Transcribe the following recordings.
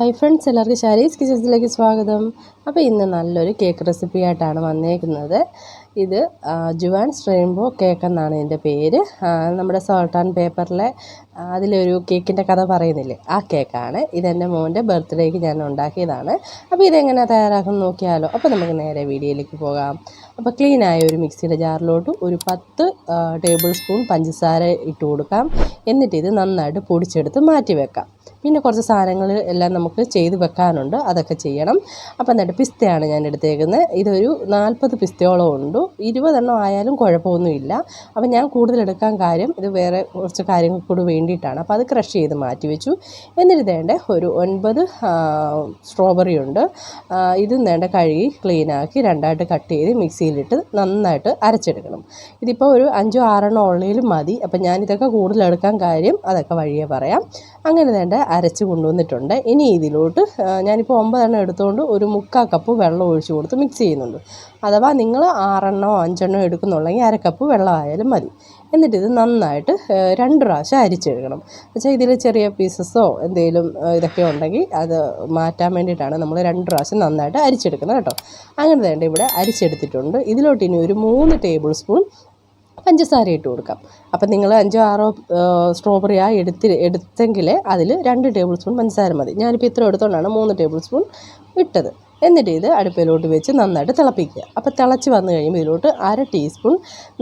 Hi friends എല്ലാവർക്കും ഷാരീസ് കിച്ചൻസിലേക്ക് സ്വാഗതം. അപ്പോൾ ഇന്ന് നല്ലൊരു കേക്ക് റെസിപ്പി ആയിട്ടാണ് വന്നേക്കുന്നത്. ഇത് ജുവാൻ റെയിൻബോ കേക്ക് എന്നാണ് ഇതിന്റെ പേര്. നമ്മുടെ സോൾട്ട് ആൻഡ് പേപ്പറിലെ അതിലൊരു കേക്കിന്റെ കഥ പറയുന്നില്ലേ? ആ കേക്കാണ് ഇതെന്റെ മോന്റെ ബർത്ത്ഡേക്ക് ഞാൻ ഉണ്ടാക്കിയതാണ്. അപ്പോൾ ഇതെങ്ങനെ തയ്യാറാക്കും നോക്കിയാലോ. അപ്പോൾ നമുക്ക് നേരെ വീഡിയോയിലേക്ക് പോകാം. അപ്പോൾ ക്ലീനായ ഒരു മിക്സിയുടെ ജാറിലോട്ട് ഒരു പത്ത് ടേബിൾ സ്പൂൺ പഞ്ചസാര ഇട്ട് കൊടുക്കാം. എന്നിട്ട് ഇത് നന്നായിട്ട് പൊടിച്ചെടുത്ത് മാറ്റി വെക്കാം. പിന്നെ കുറച്ച് സാധനങ്ങൾ എല്ലാം നമുക്ക് ചെയ്ത് വെക്കാനുണ്ട്. അതൊക്കെ ചെയ്യണം. അപ്പോൾ എന്നിട്ട് പിസ്തയാണ് ഞാൻ എടുത്തേക്കുന്നത്. ഇതൊരു നാൽപ്പത് പിസ്തയോളം ഉണ്ട്. ഇരുപതെണ്ണം ആയാലും കുഴപ്പമൊന്നുമില്ല. അപ്പോൾ ഞാൻ കൂടുതൽ എടുക്കാൻ കാര്യം ഇത് വേറെ കുറച്ച് കാര്യങ്ങൾ കൂടി വേണ്ടിയിട്ടാണ്. അപ്പോൾ അത് ക്രഷ് ചെയ്ത് മാറ്റി വെച്ചു. എന്നിട്ട് വേണ്ട ഒരു ഒൻപത് സ്ട്രോബെറി ഉണ്ട്. ഇത് വേണ്ട കഴുകി ക്ലീനാക്കി രണ്ടായിട്ട് കട്ട് ചെയ്ത് മിക്സിയിലിട്ട് നന്നായിട്ട് അരച്ചെടുക്കണം. ഇതിപ്പോൾ ഒരു അഞ്ചോ ആറെണ്ണം ഉള്ളതിലും മതി. അപ്പം ഞാനിതൊക്കെ കൂടുതലെടുക്കാൻ കാര്യം അതൊക്കെ വഴിയേ പറയാം. അങ്ങനെ വേണ്ട അരച്ച് കൊണ്ടുവന്നിട്ടുണ്ട്. ഇനി ഇതിലോട്ട് ഞാനിപ്പോൾ ഒമ്പതെണ്ണം എടുത്തുകൊണ്ട് ഒരു മുക്കാൽ കപ്പ് വെള്ളം ഒഴിച്ച് കൊടുത്ത് മിക്സ് ചെയ്യുന്നുണ്ട്. അഥവാ നിങ്ങൾ ആറെണ്ണോ അഞ്ചെണ്ണോ എടുക്കുന്നുണ്ടെങ്കിൽ അര കപ്പ് വെള്ളമായാലും മതി. എന്നിട്ട് ഇത് നന്നായിട്ട് രണ്ട് പ്രാവശ്യം അരിച്ചെടുക്കണം. വെച്ചാൽ ഇതിൽ ചെറിയ പീസസോ എന്തെങ്കിലും ഇതൊക്കെ ഉണ്ടെങ്കിൽ അത് മാറ്റാൻ വേണ്ടിയിട്ടാണ് നമ്മൾ രണ്ട് പ്രാവശ്യം നന്നായിട്ട് അരിച്ചെടുക്കുന്നത് കേട്ടോ. അങ്ങനെ വേണ്ട ഇവിടെ അരിച്ചെടുത്തിട്ടുണ്ട്. ഇതിലോട്ട് ഇനി ഒരു മൂന്ന് ടേബിൾ സ്പൂൺ പഞ്ചസാര ഇട്ട് കൊടുക്കാം. അപ്പം നിങ്ങൾ അഞ്ചോ ആറോ സ്ട്രോബെറി ആ എടുത്ത് എടുത്തെങ്കിൽ അതിൽ രണ്ട് ടേബിൾ സ്പൂൺ പഞ്ചസാര മതി. ഞാനിപ്പോൾ ഇത്ര എടുത്തുകൊണ്ടാണ് മൂന്ന് ടേബിൾ സ്പൂൺ ഇട്ടത്. എന്നിട്ട് ഇത് അടുപ്പിലോട്ട് വെച്ച് നന്നായിട്ട് തിളപ്പിക്കുക. അപ്പോൾ തിളച്ച് വന്നു കഴിയുമ്പോൾ ഇതിലോട്ട് അര ടീസ്പൂൺ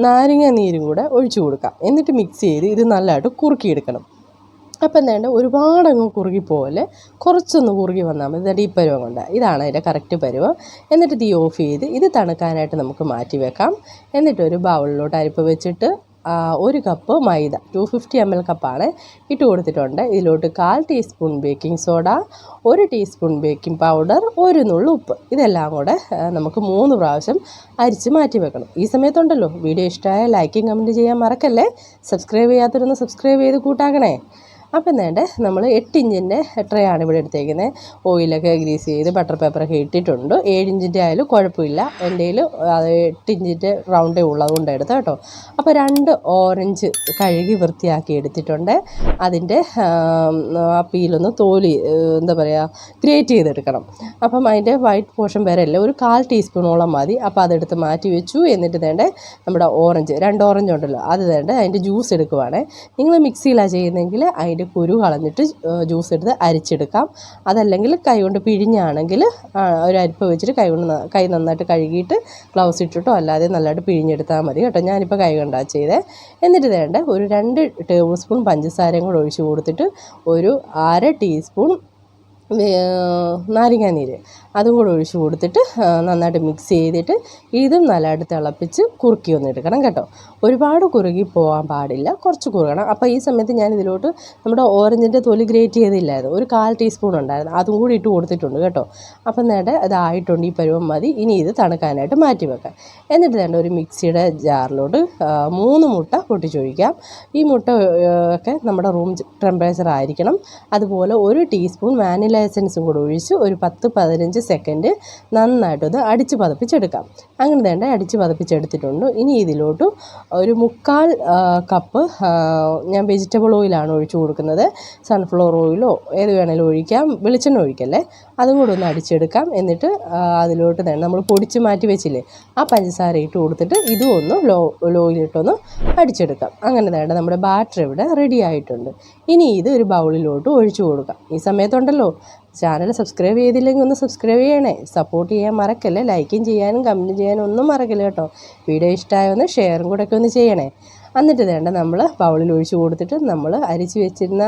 നാരങ്ങ നീരും കൂടെ ഒഴിച്ചു കൊടുക്കാം. എന്നിട്ട് മിക്സ് ചെയ്ത് ഇത് നല്ലതായിട്ട് കുറുക്കിയെടുക്കണം. അപ്പം എന്താണ് ഒരുപാട് അങ്ങ് കുറുകി പോലെ കുറച്ചൊന്ന് കുറുകി വന്നാൽ മതി. ദാ ഈ പരുവം കൊണ്ട്. ഇതാണ് അതിന്റെ കറക്റ്റ് പരുവം. എന്നിട്ട് തീ ഓഫ് ചെയ്ത് ഇത് തണുക്കാനായിട്ട് നമുക്ക് മാറ്റി വെക്കാം. എന്നിട്ട് ഒരു ബൗളിലോട്ട് അരിപ്പ് വെച്ചിട്ട് ഒരു കപ്പ് മൈദ. ടു ഫിഫ്റ്റി എം എൽ കപ്പാണ് ഇട്ട് കൊടുത്തിട്ടുണ്ട്. ഇതിലോട്ട് കാൽ ടീസ്പൂൺ ബേക്കിംഗ് സോഡ ഒരു ടീസ്പൂൺ ബേക്കിംഗ് പൗഡർ ഒരു നുള്ളു ഉപ്പ്. ഇതെല്ലാം കൂടെ നമുക്ക് മൂന്ന് പ്രാവശ്യം അരിച്ച് മാറ്റി വെക്കണം. ഈ സമയത്തുണ്ടല്ലോ. വീഡിയോ ഇഷ്ടമായ ലൈക്കും കമന്റ് ചെയ്യാൻ മറക്കല്ലേ? സബ്സ്ക്രൈബ് ചെയ്യാത്തവരൊന്ന് സബ്സ്ക്രൈബ് ചെയ്ത് കൂട്ടാക്കണേ അപ്പം വേണ്ടേ നമ്മൾ എട്ട് ഇഞ്ചിന്റെ ട്രേ ആണ് ഇവിടെ എടുത്തേക്കുന്നത്. ഓയിലൊക്കെ ഗ്രീസ് ചെയ്ത് ബട്ടർ പേപ്പറൊക്കെ ഇട്ടിട്ടുണ്ട്. ഏഴ് ഇഞ്ചിന്റെ ആയാലും കുഴപ്പമില്ല. എന്റെ അത് എട്ട് ഇഞ്ചിന്റെ റൗണ്ടേ ഉള്ളതുകൊണ്ട് എടുത്ത കേട്ടോ. അപ്പോൾ രണ്ട് ഓറഞ്ച് കഴുകി വൃത്തിയാക്കി എടുത്തിട്ടുണ്ട്. അതിന്റെ ആ പീലൊന്ന് തോലി എന്താ പറയുക ഗ്രേറ്റ് ചെയ്തെടുക്കണം. അപ്പം അതിന്റെ വൈറ്റ് പോർഷൻ വരെ അല്ല ഒരു കാൽ ടീസ്പൂണോളം മതി. അപ്പോൾ അതെടുത്ത് മാറ്റി വെച്ചു. എന്നിട്ട് വേണ്ടേ നമ്മുടെ ഓറഞ്ച് രണ്ട് ഓറഞ്ച് ഉണ്ടല്ലോ അത് വേണ്ട അതിന്റെ ജ്യൂസ് എടുക്കുവാണേ. നിങ്ങൾ മിക്സിയിലാണ് ചെയ്യുന്നതെങ്കിൽ അതിന്റെ കുരു കളഞ്ഞിട്ട് ജ്യൂസ് എടുത്ത് അരിച്ചെടുക്കാം. അതല്ലെങ്കിൽ കൈ കൊണ്ട് പിഴിഞ്ഞാണെങ്കിൽ ഒരു അരിപ്പ് വെച്ചിട്ട് കൈ കൊണ്ട് കൈ നന്നായിട്ട് കഴുകിയിട്ട് ഗ്ലൗസ് ഇട്ടിട്ടോ അല്ലാതെ നല്ലതായിട്ട് പിഴിഞ്ഞെടുത്താൽ മതി കേട്ടോ. ഞാനിപ്പോൾ കൈ കൊണ്ടാ ചെയ്തേ. എന്നിട്ട് വേണ്ട ഒരു രണ്ട് ടേബിൾ സ്പൂൺ പഞ്ചസാരയും കൂടെ ഒഴിച്ച് കൊടുത്തിട്ട് ഒരു അര ടീസ്പൂൺ നാരങ്ങാനീര് അതും കൂടെ ഒഴിച്ച് കൊടുത്തിട്ട് നന്നായിട്ട് മിക്സ് ചെയ്തിട്ട് ഇതും നല്ലതായിട്ട് തിളപ്പിച്ച് കുറുക്കി ഒന്ന് എടുക്കണം കേട്ടോ. ഒരുപാട് കുറുകി പോകാൻ പാടില്ല. കുറച്ച് കുറുകണം. അപ്പോൾ ഈ സമയത്ത് ഞാൻ ഇതിലോട്ട് നമ്മുടെ ഓറഞ്ചിന്റെ തൊലി ഗ്രേറ്റ് ചെയ്തില്ലായിരുന്നു. ഒരു കാൽ ടീസ്പൂൺ ഉണ്ടായിരുന്നു. അതും കൂടി ഇട്ട് കൊടുത്തിട്ടുണ്ട് കേട്ടോ. അപ്പം നേടെ അതായിട്ടുണ്ട് ഈ പരുവം മതി. ഇനി ഇത് തണുക്കാനായിട്ട് മാറ്റി വെക്കാം. എന്നിട്ട് വേണ്ട ഒരു മിക്സിയുടെ ജാറിലോട്ട് മൂന്ന് മുട്ട പൊട്ടിച്ചൊഴിക്കാം. ഈ മുട്ട ഒക്കെ നമ്മുടെ റൂം ടെമ്പറേച്ചർ ആയിരിക്കണം. അതുപോലെ ഒരു ടീസ്പൂൺ വാനില എസൻസും കൂടെ ഒഴിച്ച് ഒരു പത്ത് പതിനഞ്ച് സെക്കൻഡ് നന്നായിട്ടൊന്ന് അടിച്ച് പതപ്പിച്ചെടുക്കാം. അങ്ങനെ വേണ്ട അടിച്ച് പതപ്പിച്ചെടുത്തിട്ടുണ്ട്. ഇനി ഇതിലോട്ട് ഒരു മുക്കാൽ കപ്പ് ഞാൻ വെജിറ്റബിൾ ഓയിലാണ് ഒഴിച്ചു കൊടുക്കുന്നത്. സൺഫ്ലവർ ഓയിലോ ഏത് വേണേലും ഒഴിക്കാം. വെളിച്ചെണ്ണ ഒഴിക്കല്ലേ. അതും കൂടെ ഒന്ന് അടിച്ചെടുക്കാം. എന്നിട്ട് അതിലോട്ട് തന്നെ നമ്മൾ പൊടിച്ച് മാറ്റി വെച്ചില്ലേ ആ പഞ്ചസാര ഇട്ട് കൊടുത്തിട്ട് ഇതും ഒന്ന് ലോ ലോയിലിട്ടൊന്ന് അടിച്ചെടുക്കാം. അങ്ങനെ വേണ്ട നമ്മുടെ ബാറ്റർ ഇവിടെ റെഡി ആയിട്ടുണ്ട്. ഇനി ഇത് ഒരു ബൗളിലോട്ട് ഒഴിച്ചു കൊടുക്കാം. ഈ സമയത്തുണ്ടല്ലോ ചാനൽ സബ്സ്ക്രൈബ് ചെയ്തില്ലെങ്കിൽ ഒന്ന് സബ്സ്ക്രൈബ് ചെയ്യണേ. സപ്പോർട്ട് ചെയ്യാൻ മറക്കല്ലേ ലൈക്കും ചെയ്യാനും കമന്റ് ചെയ്യാനും ഒന്നും മറക്കല്ല കേട്ടോ. വീഡിയോ ഇഷ്ടമായൊന്ന് ഷെയറും കൂടെ ഒക്കെ ഒന്ന് ചെയ്യണേ. എന്നിട്ട് വേണ്ട നമ്മൾ ബൗളിൽ ഒഴിച്ച് കൊടുത്തിട്ട് നമ്മൾ അരിച്ച് വെച്ചിരുന്ന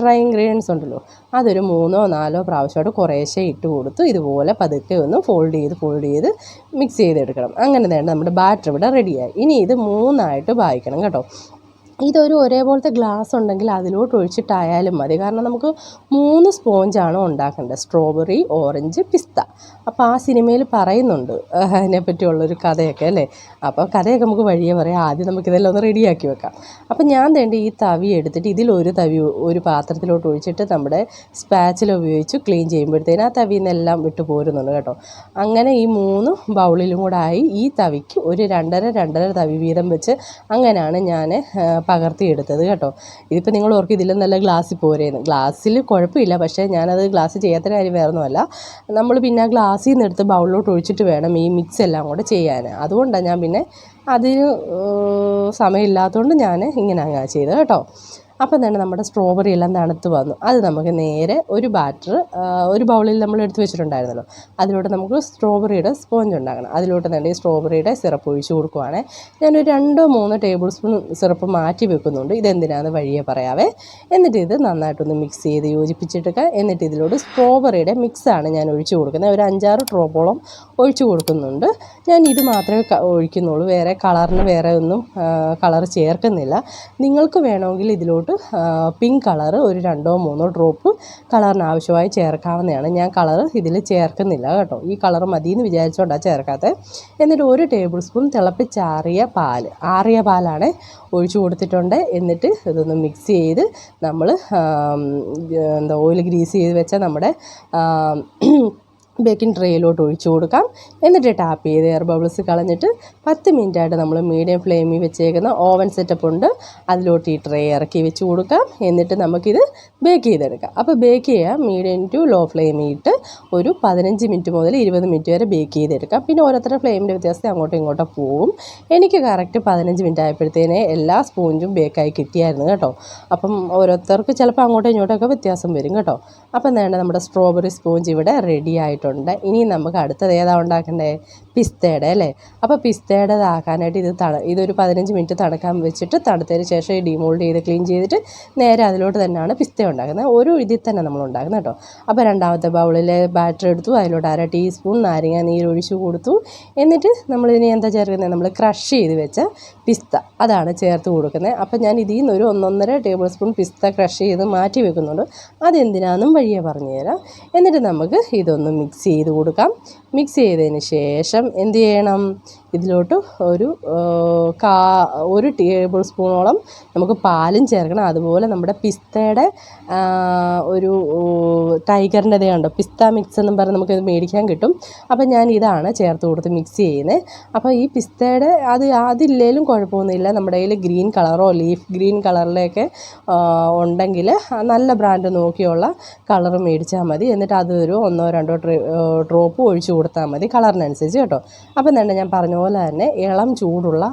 ഡ്രൈ ഇൻഗ്രീഡിയൻസ് ഉണ്ടല്ലോ അതൊരു മൂന്നോ നാലോ പ്രാവശ്യമായിട്ട് കുറേശ്ശെ ഇട്ട് കൊടുത്ത് ഇതുപോലെ പതുക്കെ ഒന്ന് ഫോൾഡ് ചെയ്ത് ഫോൾഡ് ചെയ്ത് മിക്സ് ചെയ്തെടുക്കണം. അങ്ങനെ വേണ്ട നമ്മുടെ ബാറ്റർ ഇവിടെ റെഡിയായി ഇനി ഇത് മൂന്നായിട്ട് വായിക്കണം കേട്ടോ. ഇതൊരു ഒരേപോലത്തെ ഗ്ലാസ് ഉണ്ടെങ്കിൽ അതിലോട്ട് ഒഴിച്ചിട്ടായാലും മതി. കാരണം നമുക്ക് മൂന്ന് സ്പോഞ്ചാണ് ഉണ്ടാക്കേണ്ടത്. സ്ട്രോബെറി ഓറഞ്ച് പിസ്ത അപ്പോൾ ആ സിനിമയിൽ പറയുന്നുണ്ട് അതിനെപ്പറ്റിയുള്ളൊരു കഥയൊക്കെ അല്ലേ? അപ്പോൾ കഥയൊക്കെ നമുക്ക് വഴിയേ പറയാം. ആദ്യം നമുക്കിതെല്ലാം ഒന്ന് റെഡിയാക്കി വെക്കാം. അപ്പോൾ ഞാൻ വേണ്ടി ഈ തവി എടുത്തിട്ട് ഇതിലൊരു തവി ഒരു പാത്രത്തിലോട്ട് ഒഴിച്ചിട്ട് നമ്മുടെ സ്പാച്ചിൽ ഉപയോഗിച്ച് ക്ലീൻ ചെയ്യുമ്പോഴത്തേനും ആ തവിയിൽ നിന്നെല്ലാം വിട്ടു പോരുന്നുണ്ട് കേട്ടോ. അങ്ങനെ ഈ മൂന്ന് ബൗളിലും കൂടെ ആയി ഈ തവിക്ക് ഒരു രണ്ടര രണ്ടര തവി വീതം വെച്ച് അങ്ങനെയാണ് ഞാൻ പകർത്തിയെടുത്തത് കേട്ടോ. ഇതിപ്പോൾ നിങ്ങൾ ഓർക്കും ഇതിലും നല്ല ഗ്ലാസ്സിൽ പോരേന്ന്. ഗ്ലാസ്സിൽ കുഴപ്പമില്ല പക്ഷേ ഞാനത് ഗ്ലാസ് ചെയ്യാത്ത കാര്യം വേറൊന്നുമല്ല. നമ്മൾ പിന്നെ ആ ഗ്ലാസ്സിൽ നിന്ന് എടുത്ത് ബൗളിലോട്ട് ഒഴിച്ചിട്ട് വേണം ഈ മിക്സ് എല്ലാം കൂടെ ചെയ്യാൻ അതുകൊണ്ടാണ് ഞാൻ പിന്നെ അതിന് സമയമില്ലാത്തതുകൊണ്ട് ഞാൻ ഇങ്ങനെ അങ്ങനെ ചെയ്തത് കേട്ടോ. അപ്പം തന്നെ നമ്മുടെ സ്ട്രോബെറി എല്ലാം തണുത്ത് വന്നു. അത് നമുക്ക് നേരെ ഒരു ബാറ്റർ ഒരു ബൗളിൽ നമ്മൾ എടുത്ത് വെച്ചിട്ടുണ്ടായിരുന്നല്ലോ. അതിലോട്ട് നമുക്ക് സ്ട്രോബെറിയുടെ സ്പോഞ്ച് ഉണ്ടാക്കണം. അതിലോട്ട് തന്നെ ഈ സ്ട്രോബെറിയുടെ സിറപ്പ് ഒഴിച്ച് കൊടുക്കുവാണ്. ഞാനൊരു രണ്ടോ മൂന്നോ ടേബിൾ സ്പൂൺ സിറപ്പ് മാറ്റി വെക്കുന്നുണ്ട്. ഇതെന്തിനാന്ന് വഴിയെ പറയാവേ. എന്നിട്ട് ഇത് നന്നായിട്ടൊന്ന് മിക്സ് ചെയ്ത് യോജിപ്പിച്ചിട്ട് എന്നിട്ട് ഇതിലോട്ട് സ്ട്രോബെറിയുടെ മിക്സാണ് ഞാൻ ഒഴിച്ച് കൊടുക്കുന്നത്. ഒരു അഞ്ചാറ് ഡ്രോപ്പോളം ഒഴിച്ച് കൊടുക്കുന്നുണ്ട്. ഞാൻ ഇത് മാത്രമേ ഒഴിക്കുന്നുള്ളൂ. വേറെ കളറിന് വേറെ ഒന്നും കളർ ചേർക്കുന്നില്ല. നിങ്ങൾക്ക് വേണമെങ്കിൽ ഇതിലോട്ട് പിങ്ക് കളർ ഒരു രണ്ടോ മൂന്നോ ഡ്രോപ്പ് കളറിന് ആവശ്യമായി ചേർക്കാവുന്നതാണ്. ഞാൻ കളർ ഇതിൽ ചേർക്കുന്നില്ല കേട്ടോ. ഈ കളർ മതി എന്ന് വിചാരിച്ചുകൊണ്ടാണ് ചേർക്കാത്തത് എന്നിട്ട് ഒരു ടേബിൾ സ്പൂൺ തിളപ്പിച്ചാറിയ പാൽ ആറിയ പാലാണ് ഒഴിച്ചു കൊടുത്തിട്ടുണ്ട്. എന്നിട്ട് ഇതൊന്ന് മിക്സ് ചെയ്ത് നമ്മൾ എന്താ ഓയിൽ ഗ്രീസ് ചെയ്ത് വെച്ച നമ്മുടെ ബേക്കിംഗ് ട്രേയിലോട്ട് ഒഴിച്ചു കൊടുക്കാം. എന്നിട്ട് ടാപ്പ് ചെയ്ത് എയർ ബബിൾസ് കളഞ്ഞിട്ട് പത്ത് മിനിറ്റായിട്ട് നമ്മൾ മീഡിയം ഫ്ലെയിമിൽ വെച്ചേക്കുന്ന ഓവൻ സെറ്റപ്പ് ഉണ്ട്. അതിലോട്ട് ഈ ട്രേ ഇറക്കി വെച്ച് കൊടുക്കാം. എന്നിട്ട് നമുക്കിത് ബേക്ക് ചെയ്തെടുക്കാം. അപ്പോൾ ബേക്ക് ചെയ്യാം മീഡിയം ടു ലോ ഫ്ലെയിമിൽ ഇട്ട് ഒരു പതിനഞ്ച് മിനിറ്റ് മുതൽ ഇരുപത് മിനിറ്റ് വരെ ബേക്ക് ചെയ്തെടുക്കാം. പിന്നെ ഓരോരുത്തരുടെ ഫ്ലെയിമിന്റെ വ്യത്യാസം അങ്ങോട്ടും ഇങ്ങോട്ടും പോവും എനിക്ക് കറക്റ്റ് പതിനഞ്ച് മിനിറ്റ് ആയപ്പോഴത്തേനെ എല്ലാ സ്പോഞ്ചും ബേക്കായി കിട്ടിയായിരുന്നു കേട്ടോ. അപ്പം ഓരോരുത്തർക്ക് ചിലപ്പോൾ അങ്ങോട്ടും ഇങ്ങോട്ടൊക്കെ വ്യത്യാസം വരും കേട്ടോ. അപ്പം നേരെ നമ്മുടെ സ്ട്രോബെറി സ്പോഞ്ച് ഇവിടെ റെഡി ആയിട്ടുണ്ട് ഇനി നമുക്ക് അടുത്തത് ഏതാ ഉണ്ടാക്കണ്ടേ? പിസ്തയുടെ അല്ലേ? അപ്പോൾ പിസ്തയുടെ ഇതാക്കാനായിട്ട് ഇത് തണ ഇതൊരു പതിനഞ്ച് മിനിറ്റ് തണുക്കാൻ വെച്ചിട്ട് തണുത്തതിന് ശേഷം ഈ ഡിമോൾഡ് ചെയ്ത് ക്ലീൻ ചെയ്തിട്ട് നേരെ അതിലോട്ട് തന്നെയാണ് പിസ്ത ഉണ്ടാക്കുന്നത്. ഒരു ഇതിൽ തന്നെ നമ്മൾ ഉണ്ടാക്കുന്നത് കേട്ടോ. അപ്പോൾ രണ്ടാമത്തെ ബൗളിൽ ബാറ്റർ എടുത്തു. അതിലോട്ട് അര ടീസ്പൂൺ നാരങ്ങ നീര് ഒഴിച്ചു കൊടുത്തു. എന്നിട്ട് നമ്മളിതിനെ എന്താ ചേർക്കുന്നത് നമ്മൾ ക്രഷ് ചെയ്ത് വെച്ച പിസ്ത. അതാണ് ചേർത്ത് കൊടുക്കുന്നത്. അപ്പോൾ ഞാൻ ഇതിൽ നിന്ന് ഒരു ഒന്നൊന്നര ടേബിൾ സ്പൂൺ പിസ്ത ക്രഷ് ചെയ്ത് മാറ്റി വെക്കുന്നുണ്ട്. അതെന്തിനാണെന്നും വഴിയെ പറഞ്ഞുതരാം. എന്നിട്ട് നമുക്ക് ഇതൊന്ന് മിക്സ് ചെയ്ത് കൊടുക്കാം. മിക്സ് ചെയ്തതിന് ശേഷം എന്ത് ചെയ്യണം ഇതിലോട്ട് ഒരു കാ ഒരു ടേബിൾ സ്പൂണോളം നമുക്ക് പാലും ചേർക്കണം. അതുപോലെ നമ്മുടെ പിസ്തയുടെ ഒരു ടൈഗറിന്റെ ഇതേണ്ടോ പിസ്ത മിക്സ് എന്നും പറഞ്ഞ് നമുക്കിത് മേടിക്കാൻ കിട്ടും. അപ്പോൾ ഞാൻ ഇതാണ് ചേർത്ത് കൊടുത്ത് മിക്സ് ചെയ്യുന്നത്. അപ്പോൾ ഈ പിസ്തയുടെ അത് അതില്ലേലും കുഴപ്പമൊന്നുമില്ല. നമ്മുടെ കയ്യിൽ ഗ്രീൻ കളറോ ലീഫ് ഗ്രീൻ കളറിലൊക്കെ ഉണ്ടെങ്കിൽ നല്ല ബ്രാൻഡ് നോക്കിയുള്ള കളർ മേടിച്ചാൽ മതി. എന്നിട്ട് അത് ഒരു ഒന്നോ രണ്ടോ ഡ്രോപ്പ് ഒഴിച്ചു കൊടുത്താൽ മതി കളറിനനുസരിച്ച് കേട്ടോ. അപ്പം തന്നെ ഞാൻ പറഞ്ഞ പോലെ തന്നെ ഇളം ചൂടുള്ള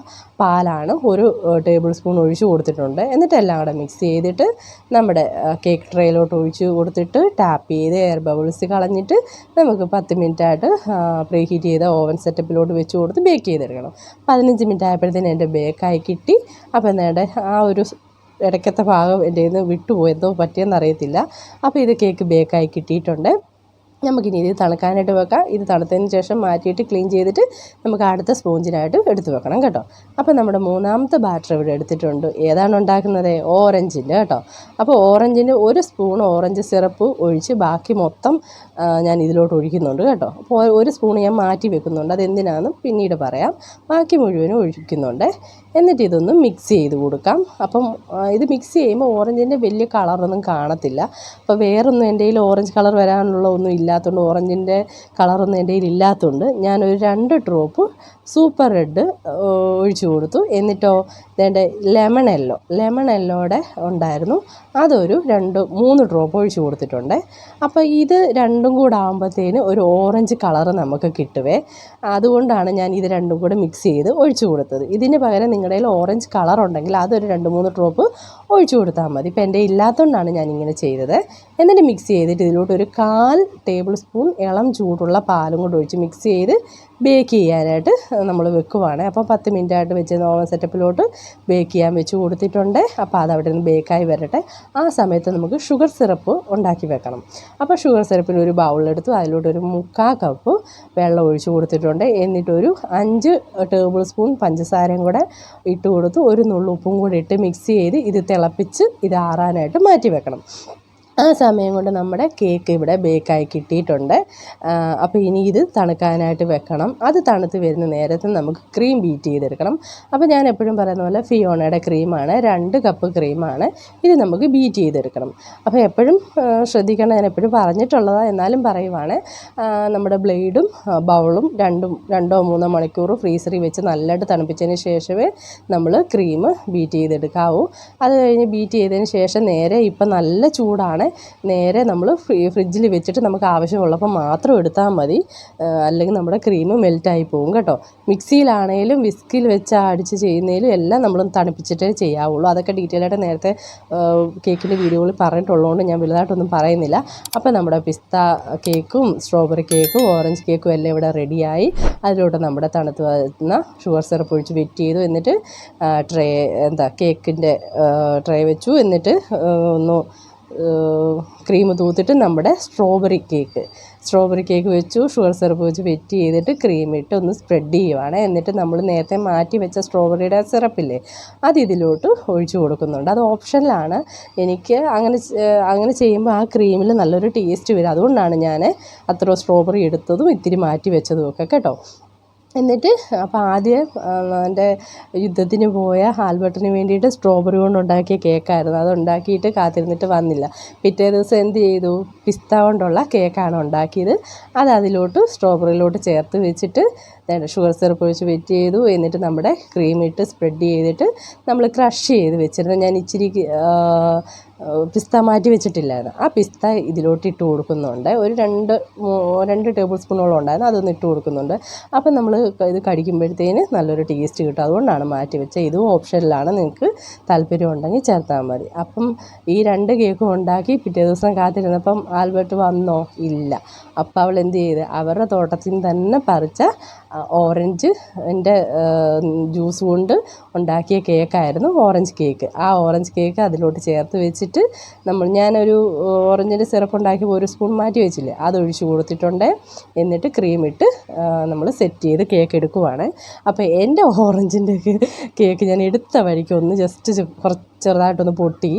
പാലാണ് ഒരു ടേബിൾ സ്പൂൺ ഒഴിച്ച് കൊടുത്തിട്ടുണ്ട്. എന്നിട്ട് എല്ലാം കൂടെ മിക്സ് ചെയ്തിട്ട് നമ്മുടെ കേക്ക് ട്രേയിലോട്ട് ഒഴിച്ച് കൊടുത്തിട്ട് ടാപ്പ് ചെയ്ത് എയർ ബബിൾസ് കളഞ്ഞിട്ട് നമുക്ക് പത്ത് മിനിറ്റായിട്ട് പ്രീ ഹീറ്റ് ചെയ്ത ഓവൻ സെറ്റപ്പിലോട്ട് വെച്ച് കൊടുത്ത് ബേക്ക് ചെയ്തെടുക്കണം. പതിനഞ്ച് മിനിറ്റ് ആയപ്പോഴത്തേന് എന്റെ ബേക്കായി കിട്ടി. അപ്പോൾ നേടെ ആ ഒരു ഇടയ്ക്കത്തെ ഭാഗം എന്റെ നിന്ന് വിട്ടുപോയെന്തോ പറ്റിയെന്നറിയത്തില്ല അപ്പോൾ ഇത് കേക്ക് ബേക്കായി കിട്ടിയിട്ടുണ്ട്. നമുക്കിനി ഇത് തണുക്കാനായിട്ട് വെക്കാം. ഇത് തണുത്തതിന് ശേഷം മാറ്റിയിട്ട് ക്ലീൻ ചെയ്തിട്ട് നമുക്ക് അടുത്ത സ്പോഞ്ചിനായിട്ട് എടുത്ത് വെക്കണം കേട്ടോ. അപ്പോൾ നമ്മുടെ മൂന്നാമത്തെ ബാറ്റർ ഇവിടെ എടുത്തിട്ടുണ്ട്. ഏതാണ് ഉണ്ടാക്കുന്നത്? ഓറഞ്ചിന്റെ കേട്ടോ. അപ്പോൾ ഓറഞ്ചിന്റെ ഒരു സ്പൂൺ ഓറഞ്ച് സിറപ്പ് ഒഴിച്ച് ബാക്കി മൊത്തം ഞാൻ ഇതിലോട്ട് ഒഴിക്കുന്നുണ്ട് കേട്ടോ. അപ്പോൾ ഒരു സ്പൂൺ ഞാൻ മാറ്റി വെക്കുന്നുണ്ട്. അതെന്തിനാണെന്ന് പിന്നീട് പറയാം. ബാക്കി മുഴുവനും ഒഴിക്കുന്നുണ്ട്. എന്നിട്ട് ഇതൊന്ന് മിക്സ് ചെയ്ത് കൊടുക്കാം. അപ്പം ഇത് മിക്സ് ചെയ്യുമ്പോൾ ഓറഞ്ചിന്റെ വലിയ കളറൊന്നും കാണത്തില്ല. അപ്പോൾ വേറൊന്നും എന്റെ കയ്യിൽ ഓറഞ്ച് കളർ വരാനുള്ള ഒന്നും ഇല്ലാത്തതുകൊണ്ട് ഓറഞ്ചിന്റെ കളറൊന്നും എന്റെ കയ്യിൽ ഇല്ലാത്തതുകൊണ്ട് ഞാനൊരു രണ്ട് ഡ്രോപ്പ് സൂപ്പർ റെഡ് ഒഴിച്ചു കൊടുത്തു. എന്നിട്ടോ വേണ്ട ലെമൺ എല്ലോ ലെമൺ എല്ലോടെ ഉണ്ടായിരുന്നു. അതൊരു രണ്ട് മൂന്ന് ഡ്രോപ്പ് ഒഴിച്ചു കൊടുത്തിട്ടുണ്ട്. അപ്പോൾ ഇത് രണ്ടും കൂടെ ആകുമ്പോഴത്തേന് ഒരു ഓറഞ്ച് കളർ നമുക്ക് കിട്ടുവേ. അതുകൊണ്ടാണ് ഞാൻ ഇത് രണ്ടും കൂടെ മിക്സ് ചെയ്ത് ഒഴിച്ചു കൊടുത്തത്. ഇതിന് പകരം നിങ്ങളുടെ കയ്യിൽ ഓറഞ്ച് കളർ ഉണ്ടെങ്കിൽ അതൊരു രണ്ട് മൂന്ന് ഡ്രോപ്പ് ഒഴിച്ചു കൊടുത്താൽ മതി. ഇപ്പം എന്റെ ഇല്ലാത്തതുകൊണ്ടാണ് ഞാനിങ്ങനെ ചെയ്തത്. എന്നിട്ട് മിക്സ് ചെയ്തിട്ട് ഇതിലോട്ട് ഒരു കാൽ ടേബിൾ സ്പൂൺ ഇളം ചൂടുള്ള പാലും കൂടെ ഒഴിച്ച് മിക്സ് ചെയ്ത് ബേക്ക് ചെയ്യാനായിട്ട് നമ്മൾ വെക്കുവാണ്. അപ്പോൾ പത്ത് മിനിറ്റ് ആയിട്ട് വെച്ച് ഓവൻ സെറ്റപ്പിലോട്ട് ബേക്ക് ചെയ്യാൻ വെച്ച് കൊടുത്തിട്ടുണ്ട്. അപ്പോൾ അത് അവിടെ നിന്ന് ബേക്കായി വരട്ടെ. ആ സമയത്ത് നമുക്ക് ഷുഗർ സിറപ്പ് ഉണ്ടാക്കി വെക്കണം. അപ്പോൾ ഷുഗർ സിറപ്പിന് ഒരു ബൗളെടുത്തു അതിലോട്ട് ഒരു മുക്കാൽ കപ്പ് വെള്ളം ഒഴിച്ച് കൊടുത്തിട്ടുണ്ട്. എന്നിട്ടൊരു അഞ്ച് ടേബിൾ സ്പൂൺ പഞ്ചസാരയും കൂടെ ഇട്ട് കൊടുത്ത്. ഒരു നുള്ളുപ്പും കൂടി ഇട്ട് മിക്സ് ചെയ്ത് ഇത് തിളപ്പിച്ച് ഇത് ആറാനായിട്ട് മാറ്റി വെക്കണം. ആ സമയം കൊണ്ട് നമ്മുടെ കേക്ക് ഇവിടെ ബേക്കായി കിട്ടിയിട്ടുണ്ട്. അപ്പോൾ ഇനി ഇത് തണുക്കാനായിട്ട് വെക്കണം. അത് തണുത്ത് വരുന്ന നേരത്ത് നമുക്ക് ക്രീം ബീറ്റ് ചെയ്തെടുക്കണം. അപ്പോൾ ഞാൻ എപ്പോഴും പറയുന്ന പോലെ ഫിയോണയുടെ ക്രീമാണ്. രണ്ട് കപ്പ് ക്രീമാണ്. ഇത് നമുക്ക് ബീറ്റ് ചെയ്തെടുക്കണം. അപ്പോൾ എപ്പോഴും ശ്രദ്ധിക്കണം ഞാൻ എപ്പോഴും പറഞ്ഞിട്ടുള്ളതാണ് എന്നാലും പറയുവാണ്. നമ്മുടെ ബ്ലേഡും ബൗളും രണ്ടും രണ്ടോ മൂന്നോ മണിക്കൂർ ഫ്രീസറിൽ വെച്ച് നല്ലതായിട്ട് തണുപ്പിച്ചതിന് ശേഷമേ നമ്മൾ ക്രീം ബീറ്റ് ചെയ്തെടുക്കാവൂ. അത് കഴിഞ്ഞ് ബീറ്റ് ചെയ്തതിന് ശേഷം നേരെ ഇപ്പം നല്ല ചൂടാണ്. നേരെ നമ്മൾ ഫ്രീ ഫ്രിഡ്ജിൽ വെച്ചിട്ട് നമുക്ക് ആവശ്യമുള്ളപ്പോൾ മാത്രം എടുത്താൽ മതി. അല്ലെങ്കിൽ നമ്മുടെ ക്രീം മെൽറ്റായി പോകും കേട്ടോ. മിക്സിയിലാണേലും വിസ്കിൽ വെച്ച് അടിച്ച് ചെയ്യുന്നതിലും എല്ലാം നമ്മൾ തണുപ്പിച്ചിട്ടേ ചെയ്യാവുള്ളൂ. അതൊക്കെ ഡീറ്റെയിൽ ആയിട്ട് നേരത്തെ കേക്കിന്റെ വീഡിയോകളിൽ പറഞ്ഞിട്ടുള്ളതുകൊണ്ട് ഞാൻ വലുതായിട്ടൊന്നും പറയുന്നില്ല. അപ്പോൾ നമ്മുടെ പിസ്ത കേക്കും സ്ട്രോബെറി കേക്കും ഓറഞ്ച് കേക്കും എല്ലാം ഇവിടെ റെഡിയായി അതിലോട്ട് നമ്മുടെ തണുത്ത് വരുന്ന ഷുഗർ സിറപ്പ് ഒഴിച്ച് വെറ്റ് ചെയ്തു എന്നിട്ട് ട്രേ എന്താ കേക്കിന്റെ ട്രേ വെച്ചു എന്നിട്ട് ഒന്ന് ക്രീം തൂത്തിട്ട് നമ്മുടെ സ്ട്രോബെറി കേക്ക് സ്ട്രോബെറി കേക്ക് വെച്ചു ഷുഗർ സിറപ്പ് വെച്ച് വെറ്റ് ചെയ്തിട്ട് ക്രീം ഇട്ട് ഒന്ന് സ്പ്രെഡ് ചെയ്യുവാണ്. എന്നിട്ട് നമ്മൾ നേരത്തെ മാറ്റി വെച്ച സ്ട്രോബെറിയുടെ സിറപ്പില്ലേ അത് ഇതിലോട്ട് ഒഴിച്ചു കൊടുക്കുന്നുണ്ട്. അത് ഓപ്ഷനിലാണ് എനിക്ക് അങ്ങനെ അങ്ങനെ ചെയ്യുമ്പോൾ ആ ക്രീമിൽ നല്ലൊരു ടേസ്റ്റ് വരും. അതുകൊണ്ടാണ് ഞാൻ അത്ര സ്ട്രോബെറി എടുത്തതും ഇത്തിരി മാറ്റി വെച്ചതും ഒക്കെ കേട്ടോ. എന്നിട്ട് അപ്പോൾ ആദ്യം എന്റെ യുദ്ധത്തിന് പോയ ആൽബർട്ടിന് വേണ്ടിയിട്ട് സ്ട്രോബെറി കൊണ്ട് ഉണ്ടാക്കിയ കേക്കായിരുന്നു. അത് ഉണ്ടാക്കിയിട്ട് കാത്തിരുന്നിട്ട് വന്നില്ല. പിറ്റേ ദിവസം എന്ത് ചെയ്തു? പിസ്ത കൊണ്ടുള്ള കേക്കാണ് ഉണ്ടാക്കിയത്. അത് അതിലോട്ട് സ്ട്രോബെറിയിലോട്ട് ചേർത്ത് വെച്ചിട്ട് ഷുഗർ സിറപ്പ് ഒഴിച്ച് വെറ്റ് ചെയ്തു. എന്നിട്ട് നമ്മുടെ ക്രീം ഇട്ട് സ്പ്രെഡ് ചെയ്തിട്ട് നമ്മൾ ക്രഷ് ചെയ്ത് വെച്ചിരുന്നു. ഞാൻ ഇച്ചിരി പിസ്ത മാറ്റി വെച്ചിട്ടില്ലായിരുന്നു. ആ പിസ്ത ഇതിലോട്ട് ഇട്ട് കൊടുക്കുന്നുണ്ട്. ഒരു രണ്ട് രണ്ട് ടേബിൾ സ്പൂണോളം ഉണ്ടായിരുന്നു. അതൊന്ന് ഇട്ട് കൊടുക്കുന്നുണ്ട്. അപ്പം നമ്മൾ ഇത് കടിക്കുമ്പോഴത്തേന് നല്ലൊരു ടേസ്റ്റ് കിട്ടും. അതുകൊണ്ടാണ് മാറ്റി വെച്ചത്. ഇതും ഓപ്ഷനിലാണ്. നിങ്ങൾക്ക് താല്പര്യം ഉണ്ടെങ്കിൽ ചേർത്താൽ മതി. അപ്പം ഈ രണ്ട് കേക്കും ഉണ്ടാക്കി പിറ്റേ ദിവസം കാത്തിരുന്നപ്പം ആൽബർട്ട് വന്നോ? ഇല്ല. അപ്പം അവൾ എന്ത് ചെയ്ത്? അവരുടെ തോട്ടത്തിൽ തന്നെ പറിച്ച ഓറഞ്ച് എന്റെ ജ്യൂസ് കൊണ്ട് ഉണ്ടാക്കിയ കേക്കായിരുന്നു ഓറഞ്ച് കേക്ക്. ആ ഓറഞ്ച് കേക്ക് അതിലോട്ട് ചേർത്ത് വെച്ചിട്ട് നമ്മൾ ഞാനൊരു ഓറഞ്ചിന്റെ സിറപ്പ് ഉണ്ടാക്കിയപ്പോൾ ഒരു സ്പൂൺ മാറ്റി വെച്ചില്ലേ അത് ഒഴിച്ച് കൊടുത്തിട്ടുണ്ട്. എന്നിട്ട് ക്രീം ഇട്ട് നമ്മൾ സെറ്റ് ചെയ്ത് കേക്ക് എടുക്കുവാണ്. അപ്പോൾ എന്റെ ഓറഞ്ചിന്റെ കേക്ക് ഞാൻ എടുത്ത വഴിക്ക് ഒന്ന് ജസ്റ്റ് കുറച്ച് ചെറുതായിട്ടൊന്ന് പൊട്ടി.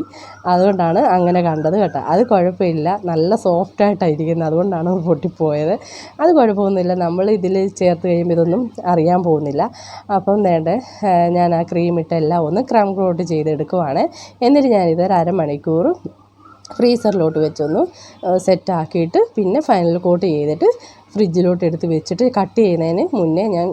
അതുകൊണ്ടാണ് അങ്ങനെ കണ്ടത് കേട്ടോ. അത് കുഴപ്പമില്ല. നല്ല സോഫ്റ്റായിട്ടാണ് ഇരിക്കുന്നത് അതുകൊണ്ടാണ് അത് പൊട്ടിപ്പോയത്. അത് കുഴപ്പമൊന്നുമില്ല. നമ്മൾ ഇതിൽ ചേർത്ത് കഴിയുമ്പോൾ ഇതൊന്നും അറിയാൻ പോകുന്നില്ല. അപ്പം വേണ്ട. ഞാൻ ആ ക്രീം ഇട്ടെല്ലാം ഒന്ന് ക്രം കോട്ട് ചെയ്തെടുക്കുവാണ്. എന്നിട്ട് ഞാനിത് ഒരു അരമണിക്കൂർ ഫ്രീസറിലോട്ട് വെച്ചൊന്ന് സെറ്റാക്കിയിട്ട് പിന്നെ ഫൈനൽ കോട്ട് ചെയ്തിട്ട് ഫ്രിഡ്ജിലോട്ട് എടുത്ത് വെച്ചിട്ട് കട്ട് ചെയ്യുന്നതിന് മുന്നേ ഞാൻ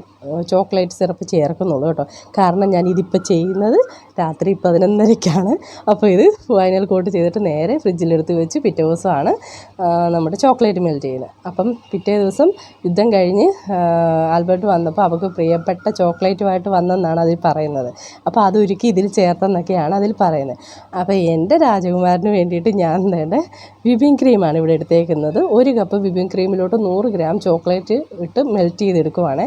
ചോക്ലേറ്റ് സിറപ്പ് ചേർക്കുന്നുള്ളൂ കേട്ടോ. കാരണം ഞാൻ ഇതിപ്പോൾ ചെയ്യുന്നത് രാത്രി പതിനൊന്നരയ്ക്കാണ് അപ്പോൾ ഇത് ഫൈനൽ കോട്ട് ചെയ്തിട്ട് നേരെ ഫ്രിഡ്ജിലെടുത്ത് വെച്ച് പിറ്റേ ദിവസമാണ് നമ്മുടെ ചോക്ലേറ്റ് മെൽറ്റ് ചെയ്യുന്നത്. അപ്പം പിറ്റേ ദിവസം യുദ്ധം കഴിഞ്ഞ് ആൽബർട്ട് വന്നപ്പോൾ അവൾക്ക് പ്രിയപ്പെട്ട ചോക്ലേറ്റുമായിട്ട് വന്നെന്നാണ് അതിൽ പറയുന്നത്. അപ്പോൾ അതൊരുക്കി ഇതിൽ ചേർത്തെന്നൊക്കെയാണ് അതിൽ പറയുന്നത്. അപ്പോൾ എന്റെ രാജകുമാരന് വേണ്ടിയിട്ട് ഞാൻ തന്നെ വിപ്പിംഗ് ക്രീമാണ് ഇവിടെ എടുത്തേക്കുന്നത്. ഒരു കപ്പ് വിപ്പിംഗ് ക്രീമിലോട്ട് നൂറ് ഗ്രാം ചോക്ലേറ്റ് ഇട്ട് മെൽറ്റ് ചെയ്തെടുക്കുവാണ്.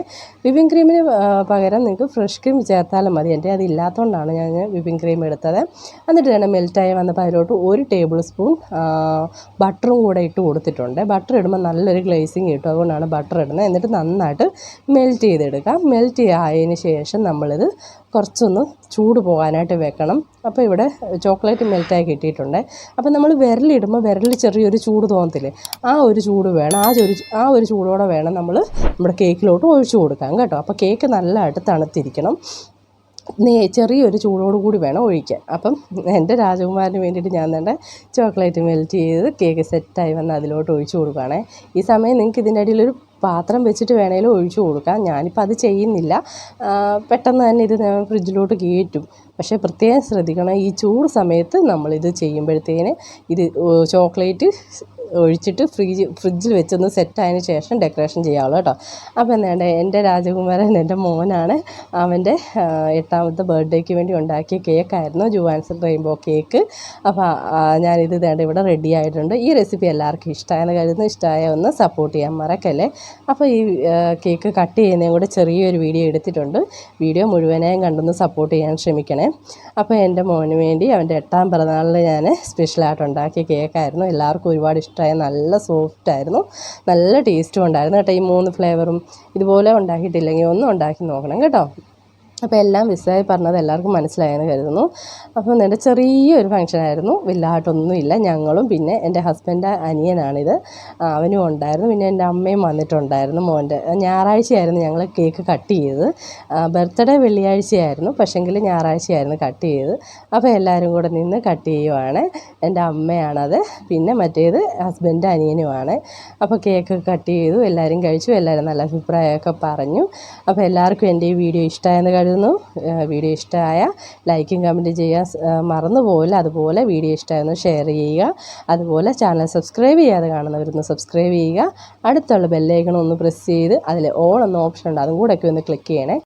ക്രീമിന് ആ, പകരം നിങ്ങൾക്ക് ഫ്രഷ് ക്രീം ചേർത്താലും മതി. എന്റെ അത് ഇല്ലാത്തതുകൊണ്ടാണ് ഞാൻ വിപ്പിംഗ് ക്രീം എടുത്തത്. എന്നിട്ട് തന്നെ മെൽറ്റായി വന്നപ്പോൾ അതിലോട്ട് ഒരു ടേബിൾ സ്പൂൺ ബട്ടറും കൂടെ ഇട്ട് കൊടുത്തിട്ടുണ്ട്. ബട്ടർ ഇടുമ്പോൾ നല്ലൊരു ഗ്ലേസിങ് കിട്ടും. അതുകൊണ്ടാണ് ബട്ടർ ഇടുന്നത്. എന്നിട്ട് നന്നായിട്ട് മെൽറ്റ് ചെയ്തെടുക്കാം. മെൽറ്റ് ആയതിന് ശേഷം നമ്മളിത് കുറച്ചൊന്ന് ചൂട് പോകാനായിട്ട് വെക്കണം. അപ്പോൾ ഇവിടെ ചോക്ലേറ്റ് മെൽറ്റായി കിട്ടിയിട്ടുണ്ട്. അപ്പോൾ നമ്മൾ വിരലിടുമ്പോൾ വിരലിൽ ചെറിയൊരു ചൂട് തോന്നത്തില്ലേ? ആ ഒരു ചൂട് വേണം. ആ ഒരു ആ ഒരു ചൂടോടെ വേണം നമ്മൾ നമ്മുടെ കേക്കിലോട്ട് ഒഴിച്ചു കൊടുക്കാൻ കേട്ടോ. അപ്പോൾ കേക്ക് നല്ലതായിട്ട് തണുത്തിരിക്കണം. ചെറിയൊരു ചൂടോടു കൂടി വേണം ഒഴിക്കാൻ. അപ്പം എന്റെ രാജകുമാരന് വേണ്ടിയിട്ട് ഞാൻ തന്നെ ചോക്ലേറ്റ് മെൽറ്റ് ചെയ്ത് കേക്ക് സെറ്റായി വന്ന് അതിലോട്ട് ഒഴിച്ചു കൊടുക്കുകയാണേ. ഈ സമയം നിങ്ങൾക്ക് ഇതിന്റെ അടിയിലൊരു പാത്രം വെച്ചിട്ട് വേണേലും ഒഴിച്ചു കൊടുക്കാം. ഞാനിപ്പോൾ അത് ചെയ്യുന്നില്ല. പെട്ടെന്ന് തന്നെ ഇത് ഫ്രിഡ്ജിലോട്ട് കയറ്റും. പക്ഷേ പ്രത്യേകം ശ്രദ്ധിക്കണം ഈ ചൂട് സമയത്ത് നമ്മളിത് ചെയ്യുമ്പോഴത്തേന് ഇത് ചോക്ലേറ്റ് ഒഴിച്ചിട്ട് ഫ്രിഡ്ജ് ഫ്രിഡ്ജിൽ വെച്ചൊന്ന് സെറ്റായതിന് ശേഷം ഡെക്കറേഷൻ ചെയ്യാവുള്ളൂ കേട്ടോ. അപ്പോൾ എന്താണ് എന്റെ രാജകുമാരൻ എന്റെ മോനാണ്. അവന്റെ എട്ടാമത്തെ ബർത്ത്ഡേക്ക് വേണ്ടി ഉണ്ടാക്കിയ കേക്കായിരുന്നു ജുവാൻസൺ റെയിൻബോ കേക്ക്. അപ്പോൾ ഞാനിത് വേണ്ട ഇവിടെ റെഡി ആയിട്ടുണ്ട്. ഈ റെസിപ്പി എല്ലാവർക്കും ഇഷ്ടമായെന്ന് കരുതുന്നു. ഇഷ്ടമായ ഒന്ന് സപ്പോർട്ട് ചെയ്യാൻ മറക്കല്ലേ. അപ്പോൾ ഈ കേക്ക് കട്ട് ചെയ്യുന്നതും കൂടെ ചെറിയൊരു വീഡിയോ എടുത്തിട്ടുണ്ട്. വീഡിയോ മുഴുവനായും കണ്ടൊന്ന് സപ്പോർട്ട് ചെയ്യാൻ ശ്രമിക്കണേ. അപ്പോൾ എന്റെ മോന് വേണ്ടി അവന്റെ എട്ടാം പിറന്നാളിൽ ഞാൻ സ്പെഷ്യലായിട്ട് ഉണ്ടാക്കിയ കേക്കായിരുന്നു. എല്ലാവർക്കും ഒരുപാട് ഇഷ്ടമായ നല്ല സോഫ്റ്റ് ആയിരുന്നു. നല്ല ടേസ്റ്റും ഉണ്ടായിരുന്നു കേട്ടോ ഈ മൂന്ന് ഫ്ലേവറും ഇതുപോലെ ഉണ്ടാക്കിയിട്ടില്ലെങ്കിൽ ഒന്നും ഉണ്ടാക്കി നോക്കണം കേട്ടോ. അപ്പോൾ എല്ലാം വിശദമായി പറഞ്ഞത് എല്ലാവർക്കും മനസ്സിലായെന്ന് കരുതുന്നു. അപ്പോൾ എന്റെ ചെറിയൊരു ഫംഗ്ഷനായിരുന്നു. വില്ലാട്ടൊന്നുമില്ല ഞങ്ങളും പിന്നെ എന്റെ ഹസ്ബൻഡ് അനിയനാണിത്. അവനും ഉണ്ടായിരുന്നു. പിന്നെ എന്റെ അമ്മയും വന്നിട്ടുണ്ടായിരുന്നു മോന്റെ. ഞായറാഴ്ചയായിരുന്നു ഞങ്ങൾ കേക്ക് കട്ട് ചെയ്തത്. ബർത്ത്ഡേ വെള്ളിയാഴ്ചയായിരുന്നു. പക്ഷേങ്കിൽ ഞായറാഴ്ചയായിരുന്നു കട്ട് ചെയ്തത്. അപ്പോൾ എല്ലാവരും കൂടെ നിന്ന് കട്ട് ചെയ്യുവാണ്. എന്റെ അമ്മയാണത്. പിന്നെ മറ്റേത് ഹസ്ബൻഡ് അനിയനുമാണ്. അപ്പോൾ കേക്ക് കട്ട് ചെയ്തു. എല്ലാവരും കഴിച്ചു. എല്ലാവരും നല്ല അഭിപ്രായമൊക്കെ പറഞ്ഞു. അപ്പോൾ എല്ലാവർക്കും എന്റെ ഈ വീഡിയോ ഇഷ്ടമായെന്ന് കരുതുന്നു. ഏഹ് വീഡിയോ ഇഷ്ടമായ ലൈക്കും കമന്റും ചെയ്യാൻ മറന്നു പോകില്ല അതുപോലെ വീഡിയോ ഇഷ്ടമായെന്ന് ഷെയർ ചെയ്യുക. അതുപോലെ ചാനൽ സബ്സ്ക്രൈബ് ചെയ്യാതെ കാണുന്നവരൊന്ന് സബ്സ്ക്രൈബ് ചെയ്യുക. അടുത്തുള്ള ബെല്ലൈക്കൺ ഒന്ന് പ്രസ് ചെയ്ത് അതിൽ ഓൾ എന്ന ഓപ്ഷൻ ഉണ്ട്. അതും കൂടെ ഒക്കെ ഒന്ന് ക്ലിക്ക് ചെയ്യണേ.